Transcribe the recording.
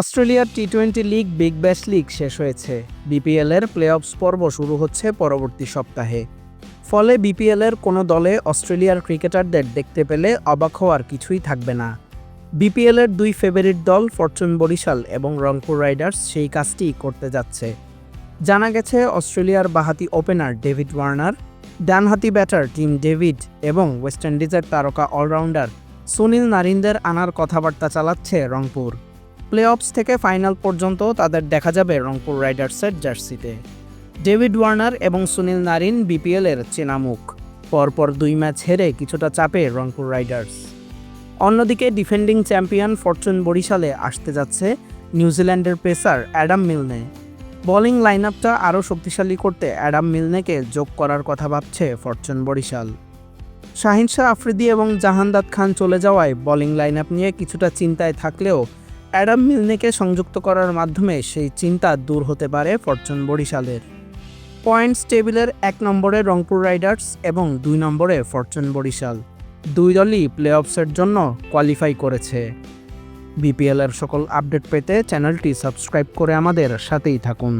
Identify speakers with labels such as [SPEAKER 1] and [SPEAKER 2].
[SPEAKER 1] অস্ট্রেলিয়ার T twenty league Big Bash League শেষ হয়েছে। বিপিএলের প্লে অফস পর্ব শুরু হচ্ছে পরবর্তী সপ্তাহে। ফলে বিপিএলের কোনো দলে অস্ট্রেলিয়ার ক্রিকেটারদের দেখতে পেলে অবাক হওয়ার কিছুই থাকবে না। বিপিএলের দুই ফেভারিট দল ফরচুন বরিশাল এবং রংপুর রাইডার্স সেই কাজটি করতে যাচ্ছে। জানা গেছে, অস্ট্রেলিয়ার বাহাতি ওপেনার ডেভিড ওয়ার্নার, ডানহাতি ব্যাটার টিম ডেভিড এবং ওয়েস্ট ইন্ডিজের তারকা অলরাউন্ডার সুনীল নারিন্দের আনার কথাবার্তা চালাচ্ছে রংপুর। প্লে অফস থেকে ফাইনাল পর্যন্ত তাদের দেখা যাবে রংপুর রাইডার্সের জার্সিতে। ডেভিড ওয়ার্নার এবং সুনীল নারিন বিপিএলের চেনা মুখ পরপর দুই ম্যাচ হেরে কিছুটা চাপে রংপুর রাইডার্স। অন্যদিকে ডিফেন্ডিং চ্যাম্পিয়ন ফরচুন বরিশালে আসতে যাচ্ছে নিউজিল্যান্ডের pacer Adam Milne. Bowling line আপটা আরও শক্তিশালী করতে অ্যাডাম মিলনেকে যোগ করার কথা ভাবছে ফরচুন বরিশাল। শাহিন শাহ আফ্রিদি এবং জাহানদাদ খান চলে যাওয়ায় বোলিং লাইন আপ নিয়ে কিছুটা চিন্তায় থাকলেও অ্যাডাম মিলনেকে সংযুক্ত করার মাধ্যমে সেই চিন্তা দূর হতে পারে ফরচুন বরিশালের। পয়েন্টস টেবিলের এক নম্বরে রংপুর রাইডার্স এবং দুই নম্বরে ফরচুন বরিশাল। দুই দলই প্লে অফসের জন্য কোয়ালিফাই করেছে। বিপিএলের সকল আপডেট পেতে চ্যানেলটি সাবস্ক্রাইব করে আমাদের সাথেই থাকুন।